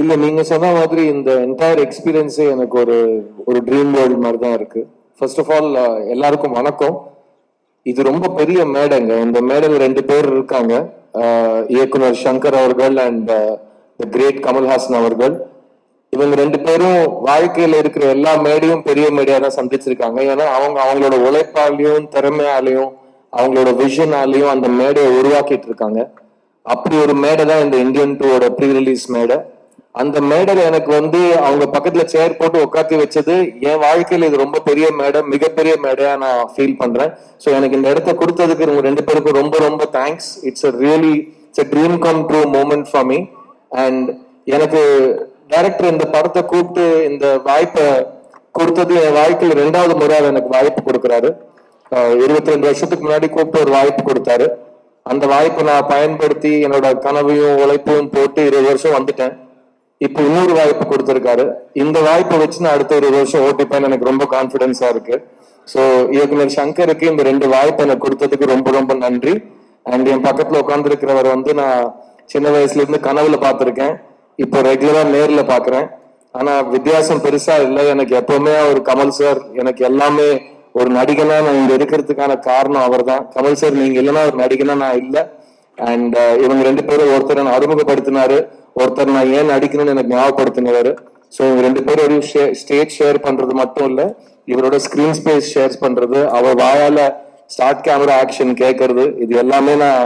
இல்ல நீங்க சொன்ன மாதிரி இந்த என்டையர் எக்ஸ்பீரியன்ஸே எனக்கு ஒரு ஒரு ட்ரீம் வேர்ல்ட் மாதிரி தான் இருக்கு ஃபர்ஸ்ட் ஆஃப் ஆல் எல்லாருக்கும் வணக்கம். இது ரொம்ப பெரிய மேடைங்க. இந்த மேடையில் ரெண்டு பேர் இருக்காங்க. இயக்குனர் சங்கர் அவர்கள் அண்ட் த கிரேட் கமல்ஹாசன் அவர்கள். இவங்க ரெண்டு பேரும் வாழ்க்கையில இருக்கிற எல்லா மேடையும் பெரிய மேடையா தான் சந்திச்சிருக்காங்க. ஏன்னா அவங்க அவங்களோட உழைப்பாலையும் திறமையாலையும் அவங்களோட விஷனாலையும் அந்த மேடையை உருவாக்கிட்டு இருக்காங்க. அப்படி ஒரு மேடை தான் இந்த இந்தியன் டூவோட ப்ரீ ரிலீஸ் மேடை. அந்த மேடல் எனக்கு வந்து அவங்க பக்கத்துல சேர் போட்டு உட்காத்தி வச்சது. என் வாழ்க்கையில இது ரொம்ப பெரிய மேடை மிகப்பெரிய மேடையா நான் ஃபீல் பண்றேன். ஸோ எனக்கு இந்த இடத்த கொடுத்ததுக்கு உங்க ரெண்டு பேருக்கும் ரொம்ப ரொம்ப thanks it's a really it's a dream come true moment for me and எனக்கு டைரக்டர் இந்த படத்தை கூப்பிட்டு இந்த வாய்ப்பை கொடுத்தது என் வாழ்க்கையில் ரெண்டாவது முறை எனக்கு வாய்ப்பு கொடுக்குறாரு. இருபத்தி ரெண்டு வருஷத்துக்கு முன்னாடி கூப்பிட்டு ஒரு வாய்ப்பு கொடுத்தாரு. அந்த வாய்ப்பை நான் பயன்படுத்தி என்னோட கனவையும் உழைப்பையும் போட்டு இருபது வருஷம் வந்துட்டேன். இப்போ இன்னொரு வாய்ப்பு கொடுத்திருக்காரு. இந்த வாய்ப்பை வச்சு நான் அடுத்த ஒரு வருஷம் ஓட்டிப்பேன்னு எனக்கு ரொம்ப கான்பிடன்ஸா இருக்கு. ஸோ இயக்குனர் சங்கருக்கு இந்த ரெண்டு வாய்ப்பு எனக்கு கொடுத்ததுக்கு ரொம்ப ரொம்ப நன்றி. அண்ட் என் பக்கத்துல உட்காந்துருக்கிறவர் வந்து நான் சின்ன வயசுல இருந்து கனவுல பார்த்திருக்கேன். இப்போ ரெகுலரா நேர்ல பாக்குறேன் ஆனா வித்தியாசம் பெருசா இல்லை. எனக்கு எப்பவுமே ஒரு கமல் சார் எனக்கு எல்லாமே ஒரு நடிகனா நான் இங்க இருக்கிறதுக்கான காரணம் அவர்தான். கமல் சார் நீங்க இல்லைன்னா ஒரு நடிகனா நான் இல்லை. அண்ட் இவங்க ரெண்டு பேரும் ஒருத்தர் நான் அறிமுகப்படுத்தினாரு. ஒருத்தர் நான் ஏன் நடிக்கணும்னு எனக்கு ஞாபகப்படுத்தினவர். ஸோ இவங்க ரெண்டு பேரும் ஒரு ஸ்டேஜ் ஷேர் பண்றது மட்டும் இல்ல இவரோட ஸ்கிரீன் ஸ்பேஸ் ஷேர் பண்றது அவர் வாயால ஸ்டார்ட் கேமரா ஆக்ஷன் கேட்கறது இது எல்லாமே நான்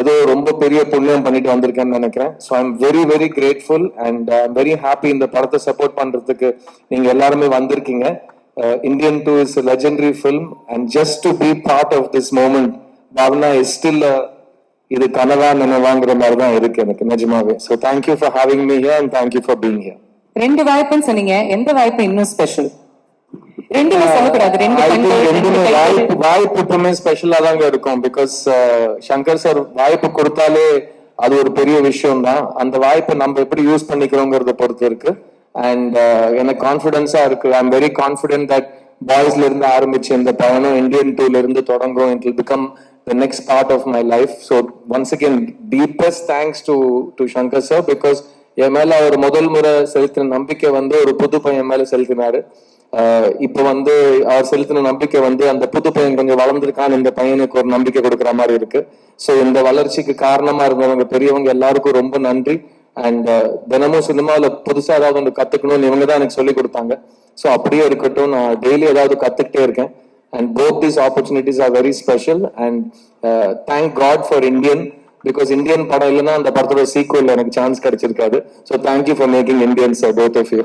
ஏதோ ரொம்ப பெரிய புண்ணியம் பண்ணிட்டு வந்திருக்கேன்னு நினைக்கிறேன். So I'm very very grateful and I'm very happy இந்த படத்தை சப்போர்ட் பண்றதுக்கு நீங்க எல்லாருமே வந்திருக்கீங்க. Indian two is legendary film and just to be part of this moment Bhavana is still இது கனவா நினைவாங்கிற மாதிரி தான் இருக்கு எனக்கு நிஜமாவே. So thank you for having me here and thank you for being here ரெண்டு வாய்ப்புன்னு சொன்னீங்க. எந்த வாய்ப்பு இன்னும் ஸ்பெஷல் ரெண்டுமே சொல்லக்கூடாது. ரெண்டு ரெண்டுமே கைகள். வாய்ப்பு வாய்ப்பு எப்பவுமே ஸ்பெஷலா தாங்க இருக்கும். பிகாஸ் சங்கர் சார் வாய்ப்பு கொடுத்தாலே அது ஒரு பெரிய விஷயம் தான் அந்த வாய்ப்பை நம்ம எப்படி யூஸ் பண்ணிக்கிறோங்கிறத பொறுத்து இருக்கு. அண்ட் எனக்கு கான்பிடன்ஸா இருக்கு. I am very confident that பாய்ஸ்ல இருந்து ஆரம்பிச்சு இந்த பயணம் இந்தியன் டூல இருந்து தொடங்கும் it will become the next part of my life so once again, deepest thanks to, to Shankar sir because என் மேல அவர் முதல் முறை செலுத்தின நம்பிக்கை வந்து ஒரு புது பையன் மேல செலுத்தினாரு. இப்போ இப்ப வந்து அவர் செலுத்தின நம்பிக்கை வந்து அந்த புது பையன் கொஞ்சம் வளர்ந்துருக்கான்னு இந்த பையனுக்கு ஒரு நம்பிக்கை கொடுக்குற மாதிரி இருக்கு. ஸோ இந்த வளர்ச்சிக்கு காரணமா இருந்தவங்க பெரியவங்க எல்லாருக்கும் ரொம்ப நன்றி. அண்ட் தினமும் சினிமாவில் புதுசா ஏதாவது ஒன்று கத்துக்கணும்னு இவங்க தான் எனக்கு சொல்லி கொடுத்தாங்க. ஸோ அப்படியே இருக்கட்டும். நான் டெய்லி ஏதாவது கத்துக்கிட்டே இருக்கேன். And both these opportunities are very special and thank God for Indian because Indian படம் இல்லைன்னா அந்த படத்தோட சீக்குவல் எனக்கு chance கிடைச்சிருக்காது. So thank you for making Indians both of you